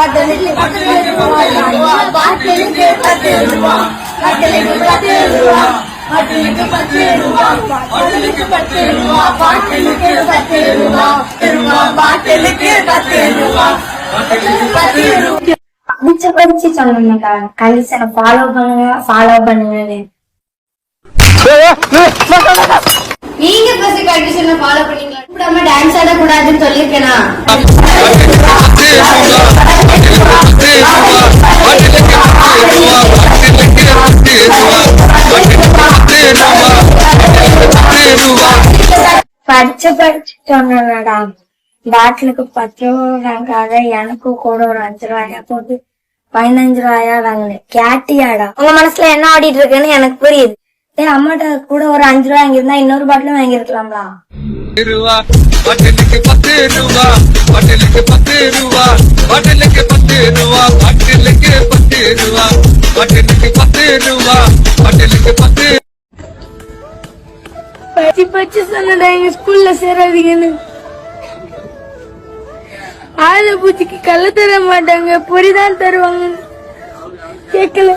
பத்து பாட்டிலுக்கு பத்து பத்து பத்து பத்து பாட்டிலுக்கு பத்து பாட்டிலுக்கு பத்து சொன்னேன்க்கா ஃபாலோ பண்ணுங்க ஃபாலோ நீங்க ஃபர்ஸ்ட் கண்டிஷனை ஃபாலோ பண்ணீங்களா கூடாம டான்ஸ் ஆட கூடாதுன்னு சொல்லிருக்கேனா படிச்சு படிச்சு பாட்டிலுக்கு பத்து ரூபாய்க்காக எனக்கு கூட ஒரு அஞ்சு ரூபாயா போட்டு பதினஞ்சு ரூபாயா வாங்கினேன் கேட்டியாடா. உங்க மனசுல என்ன ஆடிட்டு இருக்குன்னு எனக்கு புரியுது. ஏ அம்மாட்ட கூட ஒரு அஞ்சு ரூபாய் வாங்கியிருந்தா இன்னொரு பாட்டிலும் வாங்கியிருக்கலாம்லா? பாட்டிலுக்கு பத்து ரூபா. பாட்டிலுக்கு பத்து ரூபா. பாட்டிலுக்கு பத்து ரூபா. பாட்டிலுக்கு பத்து ரூபா. பாட்டிலுக்கு பத்து ரூபா. பாட்டிலுக்கு பத்து பச்சி பச்சி சொன்னடா எங்க ஸ்கூல்ல சேராதீங்கன்னு. ஆளு பூச்சிக்கு கள்ள தர மாட்டாங்க பொறிதான் தருவாங்க. கேட்கல